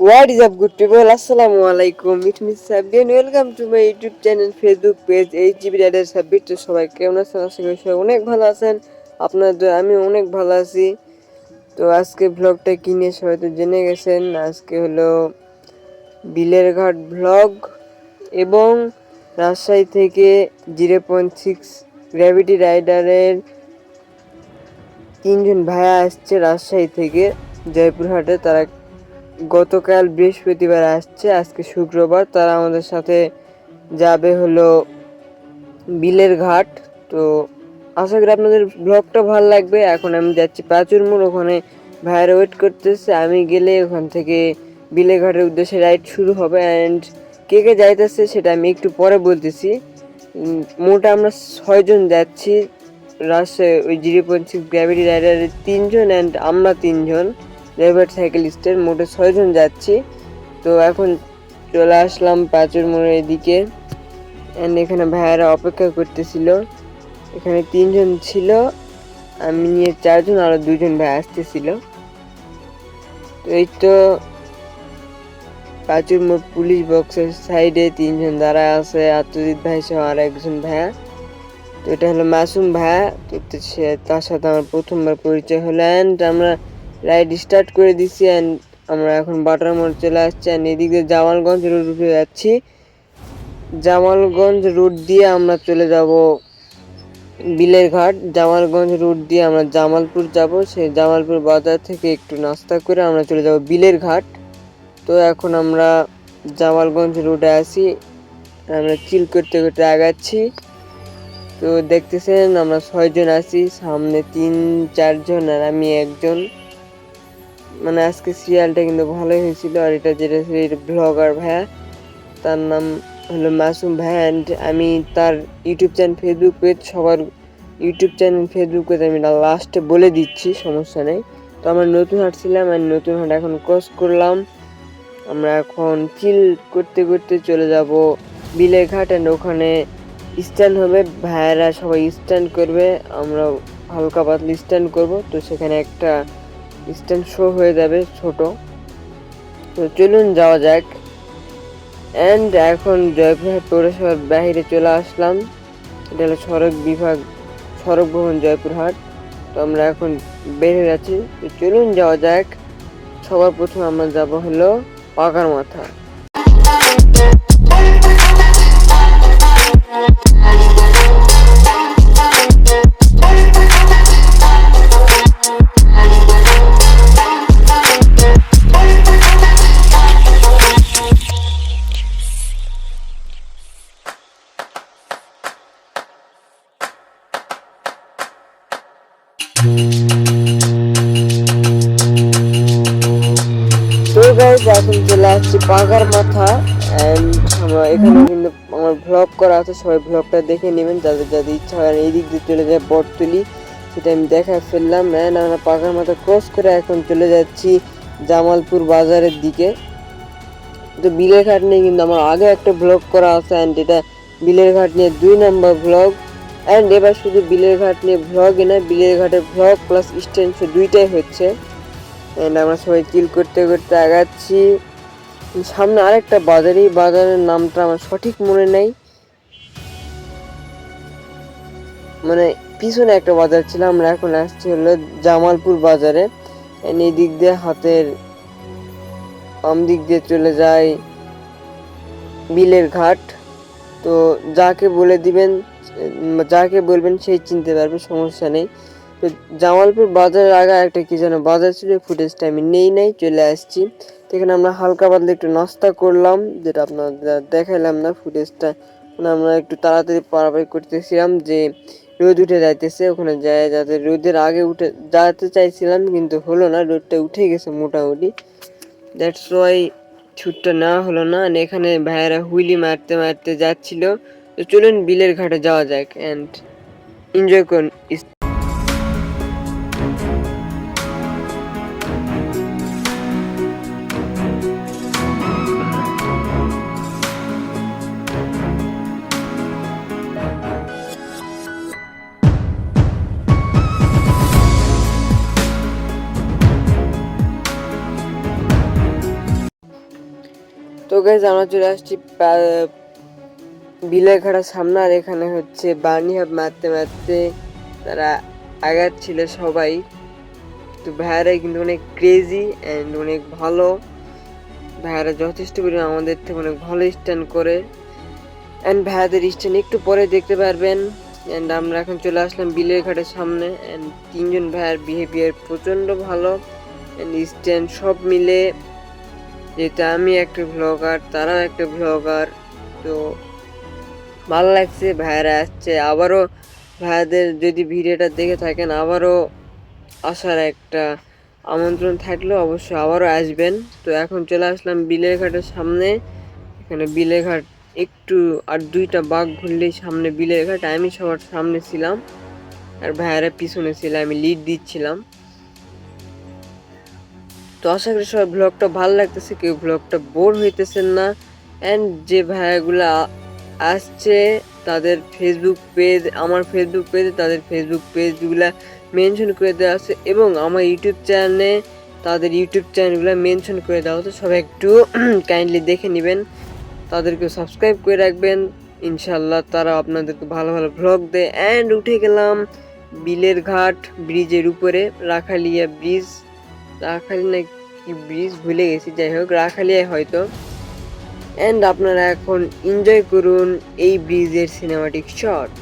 What is up, good people? Assalamu alaikum. It means Sabian. Welcome to my YouTube channel, Facebook page, HGB rider Sabbir তো সবাই কেমন আছেন আশা করি সবাই অনেক ভালো আছেন আপনাদের আমি অনেক ভালো আছি তো আজকে ব্লগটা কি নিয়ে সবাই তো জেনে গেছেন আজকে হলো বিলের ঘাট ব্লগ এবং রাজশাহী থেকে জিরো পয়েন্ট সিক্স গ্র্যাভিটি রাইডারের তিনজন ভাইয়া আসছে রাজশাহী থেকে জয়পুরহাটে তারা গতকাল বৃহস্পতিবার আসছে, আজকে শুক্রবার। তারা আমাদের সাথে যাবে হলো বিলের ঘাট। তো আশা করি আপনাদের ব্লগটা ভালো লাগবে। এখন আমি যাচ্ছি পাঁচুর মোড়, ওখানে ভাইয়েরা ওয়েট করতেছে। আমি গেলে ওখান থেকে বিলের ঘাটের উদ্দেশ্যে রাইড শুরু হবে। অ্যান্ড কে কে যাইতেছে সেটা আমি একটু পরে বলতেছি। মোট আমরা ছয়জন যাচ্ছি। রাজশাহী ওই জিরো পয়েন্ট সিক্স গ্র্যাভিটি রাইডারের তিনজন অ্যান্ড আমরা তিনজন। ড্রাইভার সাইকেলিস্টের মোটে ছয়জন যাচ্ছি। তো এখন চলে আসলাম পাঁচুর মোড়ের এদিকে। অ্যান্ড এখানে ভাইয়ারা অপেক্ষা করতেছিল। এখানে তিনজন ছিল, আমি নিয়ে চারজন, আরও দুজন ভাই আসতেছিল। তো এই তো পাঁচুর মোড় পুলিশ বক্সের সাইডে তিনজন দাঁড়ায় আছে, আত্মজিৎ ভাই সহ আর একজন ভাইয়া। তো এটা হলো মাসুম ভাইয়া, তো তার সাথে আমার প্রথমবার পরিচয় হলো। অ্যান্ড আমরা রাইড স্টার্ট করে দিছি অ্যান্ড আমরা এখন বাটার মোড় চলে আসছি অ্যান্ড এদিকে জামালগঞ্জ রোড উঠে যাচ্ছি। জামালগঞ্জ রোড দিয়ে আমরা চলে যাব বিলের ঘাট। জামালগঞ্জ রোড দিয়ে আমরা জামালপুর যাব। সেই জামালপুর বাজার থেকে একটু নাস্তা করে আমরা চলে যাব বিলের ঘাট। তো এখন আমরা জামালগঞ্জ রোডে আসি আমরা চিল করতে করতে আগাচ্ছি। তো দেখতেছেন আমরা ছয়জন আছি। সামনে তিন, চারজন আর আমি একজন। মানে আজকে সিরিয়ালটা কিন্তু ভালোই হয়েছিল। আর এটা যেটা ব্লগার ভাইয়া, তার নাম হলো মাসুম ভাইয়া। অ্যান্ড আমি তার ইউটিউব চ্যানেল ফেসবুক পেজ সবার ইউটিউব চ্যানেল ফেসবুক পেজ আমি লাস্টে বলে দিচ্ছি, সমস্যা নেই। তো আমরা নতুন হাট ছিলাম আর নতুন হাট এখন ক্রস করলাম। আমরা এখন চিল করতে করতে চলে যাব বিলের ঘাট অ্যান্ড ওখানে স্ট্যান্ড হবে। ভাইয়েরা সবাই স্ট্যান্ড করবে আমরা হালকা পাতলা স্ট্যান্ড করব। তো সেখানে একটা স্ট্যান্ড শো হয়ে যাবে ছোট। তো চলুন যাওয়া যাক। অ্যান্ড এখন জয়পুরহাট পৌরসভার বাইরে চলে আসলাম। এটা হলো সড়ক বিভাগ, সড়ক ভবন জয়পুরহাট। তো আমরা এখন বের হয়ে যাচ্ছি। তো চলুন যাওয়া যাক। সবার প্রথমে আমরা যাব হলো পাকার মাথা। চলে আসছি পাগার মাথা আমরা এখানে কিন্তু আমার ভ্লগ করা আছে, সবাই ভ্লগটা দেখে নেবেন, যাদের যাদের ইচ্ছা হয় এই দিক দিয়ে চলে যায় বটতলি, সেটা আমি দেখা ফেললাম অ্যান্ড আমরা পাগার মাথা ক্রস করে এখন চলে যাচ্ছি জামালপুর বাজারের দিকে। তো বিলের ঘাট নিয়ে কিন্তু আমার আগে একটা ভ্লগ করা আছে অ্যান্ড এটা বিলের ঘাট নিয়ে দুই নম্বর ভ্লগ অ্যান্ড এবার শুধু বিলের ঘাট নিয়ে ভ্লগই না, বিলের ঘাটের ভ্লগ প্লাস স্ট্যান্ড দুইটাই হচ্ছে। অ্যান্ড আমরা সবাই চিল করতে করতে আগাচ্ছি। সামনে আরেকটা বাজার এই বাজারের নামটা আমার সঠিক মনে নেই। মানে পিছনে একটা বাজার ছিল, আমরা এখন আসছি হলো জামালপুর বাজারে। এই দিক দিয়ে হাতের বাম দিক দিয়ে চলে যায় বিলের ঘাট। তো যাকে বলে দিবেন, যাকে বলবেন সেই চিনতে পারবে, সমস্যা নেই। তো জামালপুর বাজারের আগে একটা কি যেন বাজার ছিল ফুটেজটা আমি নেই নাই, চলে আসছি। তো এখানে আমরা হালকা পাতলা একটু নাস্তা করলাম, যেটা আপনাদের দেখাইলাম না ফুটেজটা মানে আমরা একটু তাড়াতাড়ি পারাপারি করতেছিলাম যে রোদ উঠে যাইতেছে, ওখানে যায় যাতে রোদের আগে উঠে যাতে চাইছিলাম, কিন্তু হলো না, রোদটা উঠে গেছে মোটামুটি। দ্যাটস ওয়াই ছুটটা না হলো না। এখানে ভাইয়েরা হুইলি মারতে মারতে যাচ্ছিল। তো চলুন বিলের ঘাটে যাওয়া যাক অ্যান্ড এনজয় করুন। গাইজ আমরা চলে আসছি বিলের ঘাটার সামনে, আর এখানে হচ্ছে বার্নি হাব মারতে মারতে তারা আগাচ্ছিল সবাই। তো ভাইয়ারা কিন্তু অনেক ক্রেজি অ্যান্ড অনেক ভালো। ভাইয়ারা যথেষ্ট পরিমাণ আমাদের থেকে অনেক ভালো স্ট্যান্ড করে। অ্যান্ড ভাইয়াদের স্ট্যান্ড একটু পরে দেখতে পারবেন। অ্যান্ড আমরা এখন চলে আসলাম বিলের ঘাটের সামনে। অ্যান্ড তিনজন ভাইয়ার বিহেভিয়ার প্রচণ্ড ভালো। অ্যান্ড স্ট্যান্ড সব মিলে যেহেতু আমি একটা ব্লগার তারাও একটা ব্লগার তো ভালো লাগছে, ভাইয়ারা আসছে। আবারও ভাইয়াদের যদি ভিডিওটা দেখে থাকেন, আবারও আসার একটা আমন্ত্রণ থাকলেও অবশ্যই আবারও আসবেন। তো এখন চলে আসলাম বিলের ঘাটের সামনে। এখানে বিলের ঘাট একটু আর দুইটা বাঘ ঘুরলেই সামনে বিলের ঘাট। আমি সবার সামনে ছিলাম, আর ভাইয়ারা পিছনে ছিল, আমি লিড দিচ্ছিলাম। তো আশা করি সবাই ব্লগটা ভালো লাগতেছে, কেউ ব্লগটা বোর হইতেছেন না। অ্যান্ড যে ভাইয়াগুলা আসছে, তাদের ফেসবুক পেজ আমার ফেসবুক পেজে তাদের ফেসবুক পেজগুলা মেনশন করে দেওয়া আছে এবং আমার ইউটিউব চ্যানেলে তাদের ইউটিউব চ্যানেলগুলো মেনশন করে দেওয়া হতো সবাই একটু কাইন্ডলি দেখে নেবেন তাদেরকে সাবস্ক্রাইব করে রাখবেন। ইনশাল্লাহ তারা আপনাদেরকে ভালো ভালো ভ্লগ দেয়। অ্যান্ড উঠে গেলাম বিলের ঘাট ব্রিজের উপরে, রাখালিয়া ব্রিজ রাখালি না কি ব্রিজ ভুলে গেছি, যাই হোক রাখালিয়ায় হয়তো। অ্যান্ড আপনারা এখন এনজয় করুন এই ব্রিজের সিনেমাটিক শট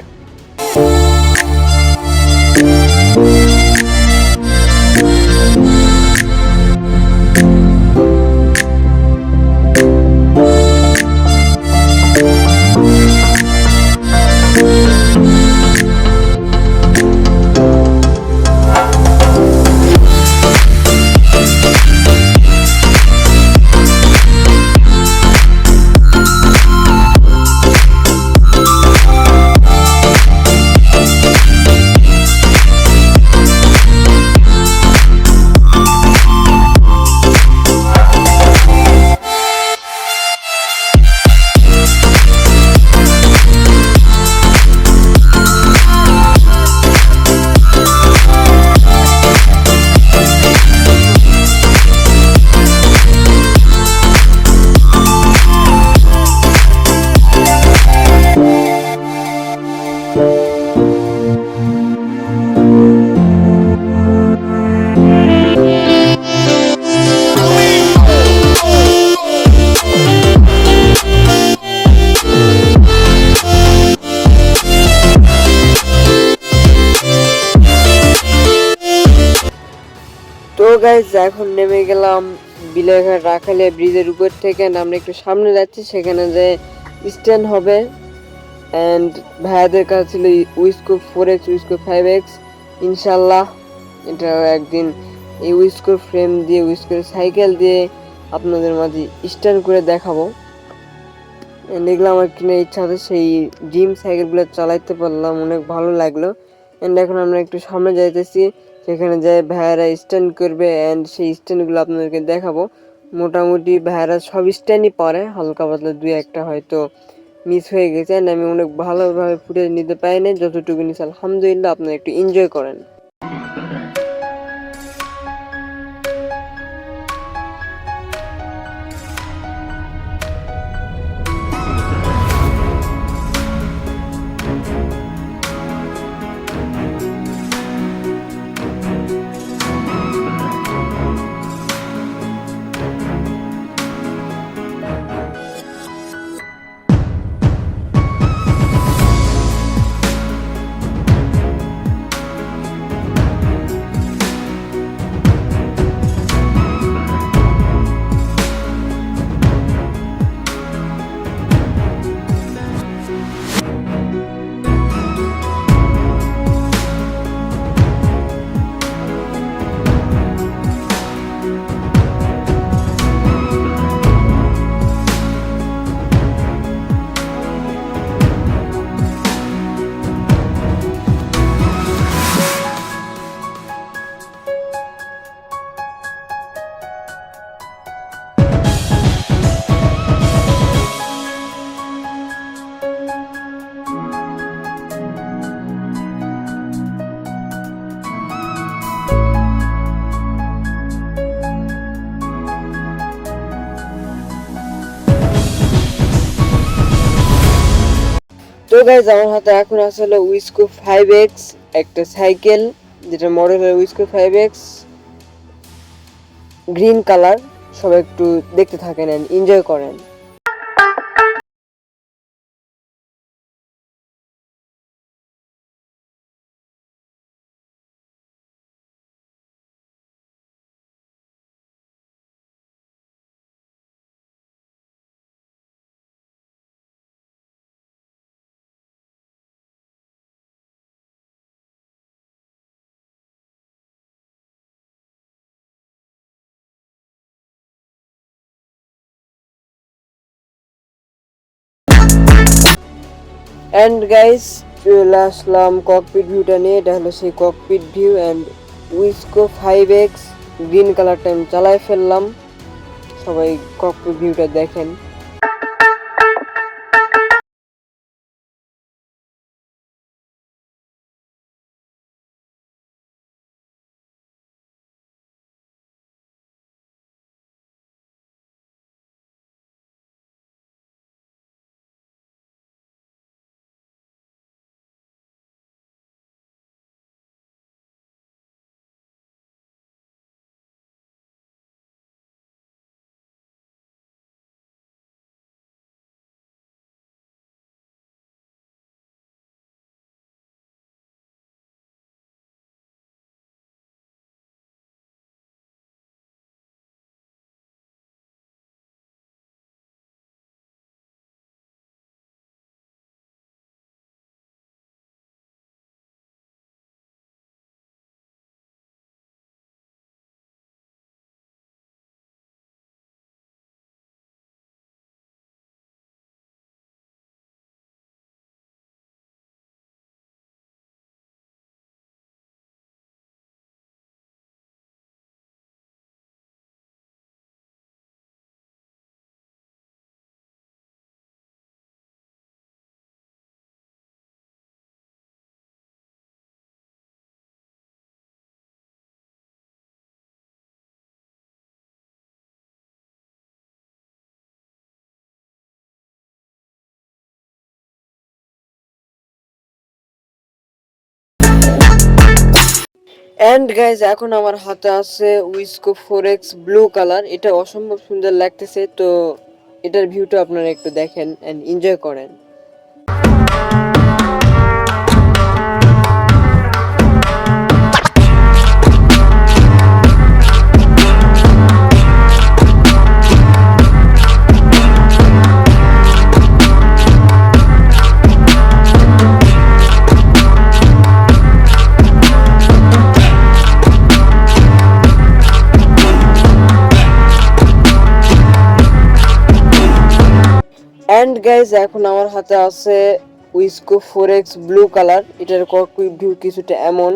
এখন নেমে গেলাম বিলেঘাট রাখালিয়া ব্রিজের উপর থেকে আমরা একটু সামনে যাচ্ছি, সেখানে যে স্ট্যান্ড হবে। অ্যান্ড ভাইয়াদের কাছে ছিল Wisco four X Wisco five X ইনশাল্লাহ এটা একদিন এই উইসকোর ফ্রেম দিয়ে উইসকোর সাইকেল দিয়ে আপনাদের মাঝে স্ট্যান্ড করে দেখাবো। এগুলো আমার কিনে ইচ্ছা আছে সেই ড্রিম সাইকেলগুলো চালাইতে পারলাম, অনেক ভালো লাগল। অ্যান্ড এখন আমরা একটু সামনে যাইতেছি। সেখানে যায় ভাইয়ারা স্ট্যান্ড করবে অ্যান্ড সেই স্ট্যান্ডগুলো আপনাদেরকে দেখাবো। মোটামুটি ভাইয়ারা সব স্ট্যান্ডই পরে, হালকা পাতলা দুই একটা হয়তো মিস হয়ে গেছে অ্যান্ড আমি অনেক ভালোভাবে ফুটেজ নিতে পারিনি। যতটুকু নিস আলহামদুলিল্লাহ, আপনারা একটু এনজয় করেন। গাইজ আমার হাতে এখন আসলে উইসকো ফাইভ এক্স একটা সাইকেল, যেটা মডেল হলো Wisco five X green colour সবাই একটু দেখতে থাকেন এন্ড এনজয় করেন। অ্যান্ড গাইস চলে আসলাম ককপিট ভিউটা নিয়ে, এটা হলো সেই cockpit view and Wisco five X green কালারটা আমি চালায় ফেললাম। সবাই ককপিট ভিউটা দেখেন। অ্যান্ড গাইজ এখন আমার হাতে আছে Wisco four X blue colour এটা অসম্ভব সুন্দর লাগতেছে, তো এটার ভিউটা আপনারা একটু দেখেন এন্ড এনজয় করেন। গাইজ এখন আমার হাতে আছে Wisco four X blue colour এটার ককপিট ভিউ কিছুটা এমন।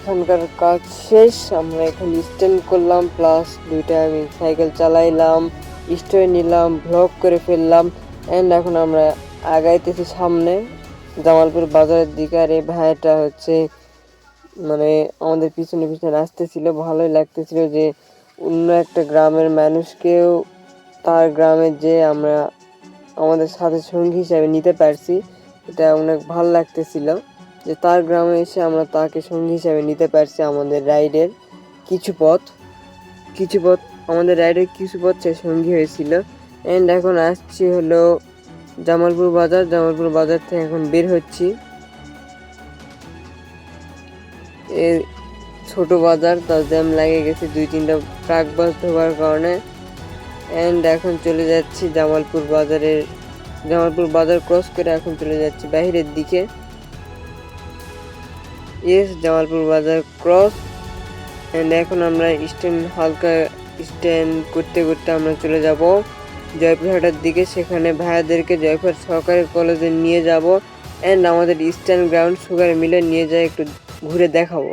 এখানকার কাজ শেষ। আমরা এখানে স্ট্যান্ড করলাম প্লাস দুইটা আমি সাইকেল চালাইলাম স্টোরি নিলাম ব্লগ করে ফেললাম অ্যান্ড এখন আমরা আগাইতেছি সামনে, জামালপুর বাজারের দিকে। আর এই ভাইটা হচ্ছে মানে আমাদের পিছনে পিছনে আসতেছিল, ভালোই লাগতেছিল যে অন্য একটা গ্রামের মানুষকেও তার গ্রামে যে আমরা আমাদের সাথে সঙ্গী হিসাবে নিতে পারছি, এটা অনেক ভালো লাগতেছিল। যে তার গ্রামে এসে আমরা তাকে সঙ্গী হিসাবে নিতে পারছি আমাদের রাইডের কিছু পথ। কিছু পথ, আমাদের রাইডের কিছু পথ সে সঙ্গী হয়েছিল। অ্যান্ড এখন আসছি হলো জামালপুর বাজার। জামালপুর বাজার থেকে এখন বের হচ্ছি। এ ছোট বাজার, তার জ্যাম লাগে গেছে, দুই তিনটা ট্রাক বাস ঢোকার কারণে। অ্যান্ড এখন চলে যাচ্ছি জামালপুর বাজারের, জামালপুর বাজার ক্রস করে এখন চলে যাচ্ছি বাইরের দিকে। ইয়েস জামালপুর বাজার ক্রস অ্যান্ড এখন আমরা স্ট্যান্ড হালকা স্ট্যান্ড করতে করতে আমরা চলে যাব। জয়পুরহাটের দিকে, সেখানে ভাইয়াদেরকে জয়পুর সরকারি কলেজে নিয়ে যাব। অ্যান্ড আমাদের ইস্টার্ন গ্রাউন্ড সুগার মিলে নিয়ে যায় একটু ঘুরে দেখাবো।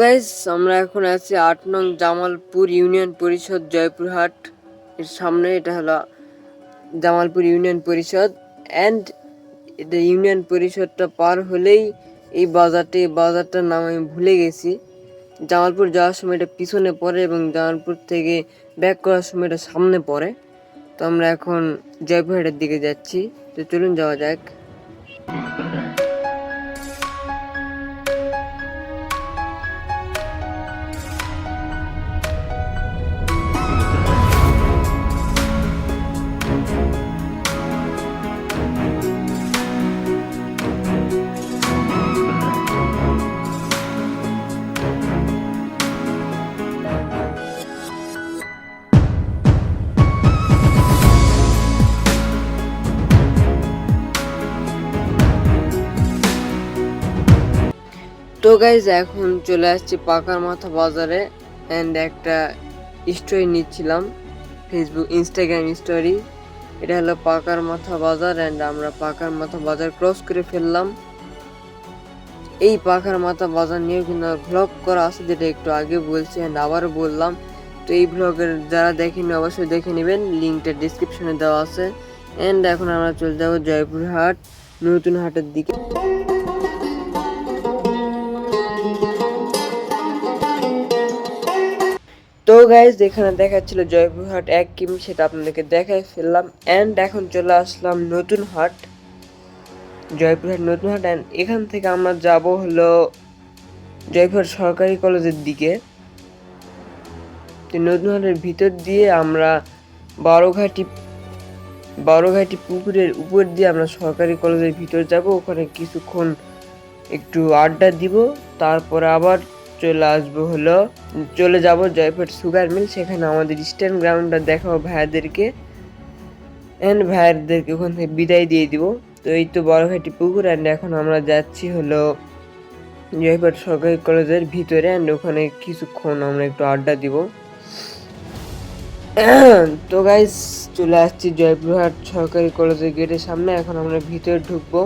গাইজ আমরা এখন আছি আট নং জামালপুর ইউনিয়ন পরিষদ জয়পুরহাট। এর সামনে এটা হলো জামালপুর ইউনিয়ন পরিষদ। অ্যান্ড এটা ইউনিয়ন পরিষদটা পার হলেই এই বাজারটি, এই বাজারটার নাম আমি ভুলে গেছি। জামালপুর যাওয়ার সময় এটা পিছনে পড়ে এবং জামালপুর থেকে ব্যাক করার সময় এটা সামনে পড়ে। তো আমরা এখন জয়পুরহাটের দিকে যাচ্ছি। তো চলুন যাওয়া যাক। গাইজ এখন চলে আসছি পাকার মাথা বাজারে অ্যান্ড একটা স্টোরি নিচ্ছিলাম ফেসবুক ইনস্টাগ্রাম স্টোরি এটা হলো পাকার মাথা বাজার অ্যান্ড আমরা পাকার মাথা বাজার ক্রস করে ফেললাম। এই পাখার মাথা বাজার নিয়েও কিন্তু ভ্লগ করা আছে, যেটা একটু আগে বলছি অ্যান্ড আবারও বললাম। তো এই ভ্লগের যারা দেখেনি অবশ্যই দেখে নেবেন লিঙ্কটা ডিসক্রিপশনে দেওয়া আছে। অ্যান্ড এখন আমরা চলে যাব জয়পুরহাট, নতুন হাটের দিকে। গাইজ এখানে দেখাচ্ছিল জয়পুরহাট এক কিমি, সেটা আপনাদেরকে দেখাই ফেললাম। অ্যান্ড এখন চলে আসলাম নতুন হাট জয়পুরহাট নতুন হাট। অ্যান্ড এখান থেকে আমরা যাব হলো জয়পুরহাট সরকারি কলেজের দিকে। তো নতুন হাটের ভিতর দিয়ে আমরা বারোঘাটি বারোঘাটি পুকুরের উপর দিয়ে আমরা সরকারি কলেজের ভিতর যাব। ওখানে কিছুক্ষণ একটু আড্ডা দিব, তারপরে আবার চলে আসব হলো, চলে যাব জয়পুর সুগার মিল সেখানে আমাদের স্ট্যান্ড গ্রাউন্ডটা দেখাবো ভাইয়াদেরকে। অ্যান্ড ভাইয়াদেরকে ওখান থেকে বিদায় দিয়ে দিব। তো এই তো বড়ঘাটি পুকুর অ্যান্ড এখন আমরা যাচ্ছি হলো জয়পুর সরকারি কলেজের ভিতরে অ্যান্ড ওখানে কিছুক্ষণ আমরা একটু আড্ডা দিব। তো গাইজ চলে আসছি জয়পুরহাট সরকারি কলেজের গেটের সামনে, এখন আমরা ভিতরে ঢুকবো।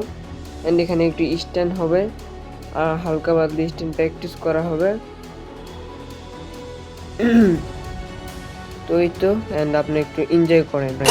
অ্যান্ড এখানে একটু স্ট্যান্ড হবে। হালকা বাদলি স্ট্যান্ড প্র্যাকটিস করা হবে। তো এই তো অ্যান্ড আপনি একটু এনজয় করেন। ভাই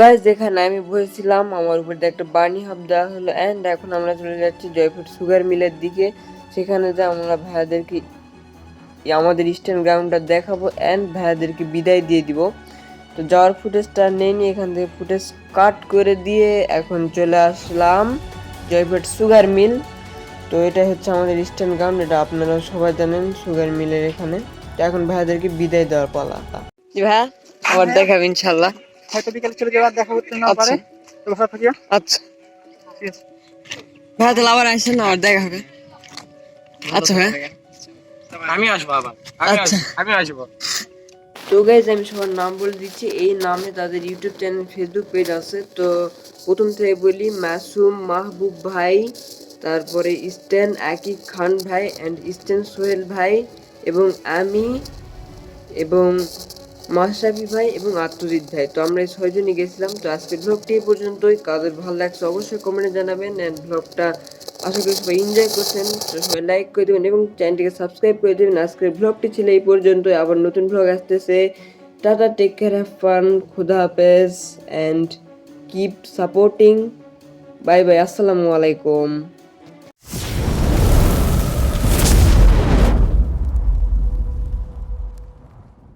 গাইজ যেখানে আমি বসেছিলাম, আমার উপর একটা বার্নি হাব দেওয়া হলো অ্যান্ড এখন আমরা চলে যাচ্ছি জয়পুর সুগার মিলের দিকে। সেখানে যে আমরা ভাইয়াদেরকে, আমাদের স্ট্যান্ড গ্রাউন্ডটা দেখাবো অ্যান্ড ভাইয়াদেরকে বিদায় দিয়ে দিব। তো যাওয়ার ফুটেজটা নেই নি, এখান থেকে ফুটেজ কাট করে দিয়ে এখন চলে আসলাম জয়পুর সুগার মিল তো এটা হচ্ছে আমাদের স্ট্যান্ড গ্রাউন্ড এটা আপনারা সবাই জানেন সুগার মিলের এখানে। তো এখন ভাইয়াদেরকে বিদায় দেওয়ার পালা। ভাইয়া, আবার দেখাবো ইনশাল্লাহ। হয়তো বিকেলে চলে যাওয়ার দেখা করতে না পারে। তো বসা থাকিয়া আচ্ছা। ঠিক আছে ভাইয়া তাহলে আবার আসেন আবার দেখা হবে। আচ্ছা আমি আসব আবার। আচ্ছা। আমি আসব। তো গাইজ আমি সবার নাম বলে দিচ্ছি। এই নামে তাদের ইউটিউব চ্যানেল ফেসবুক পেজ আছে। তো প্রথম থেকে বলি মাসুম মাহবুব ভাই তারপরে ইস্টার্ন আকিব খান ভাই অ্যান্ড ইস্টার্ন সোহেল ভাই এবং আমি এবং মাশরাফি ভাই এবং আত্মজিৎ ভাই। তো আমরা এই ছয়জনই গেছিলাম তো আজকের ব্লগটি এই পর্যন্তই। কাদের ভালো লাগছে অবশ্যই কমেন্টে জানাবেন অ্যান্ড ব্লগটা আশা করি সবাই এনজয় করছেন। তো সবাই লাইক করে দেবেন এবং চ্যানেলটিকে সাবস্ক্রাইব করে দেবেন। আজকের ব্লগটি ছিল এই পর্যন্তই। আবার নতুন ব্লগ আসতেছে। Tata take care have fun খুদা হাফেজ and keep supporting bye bye আসসালামু আলাইকুম।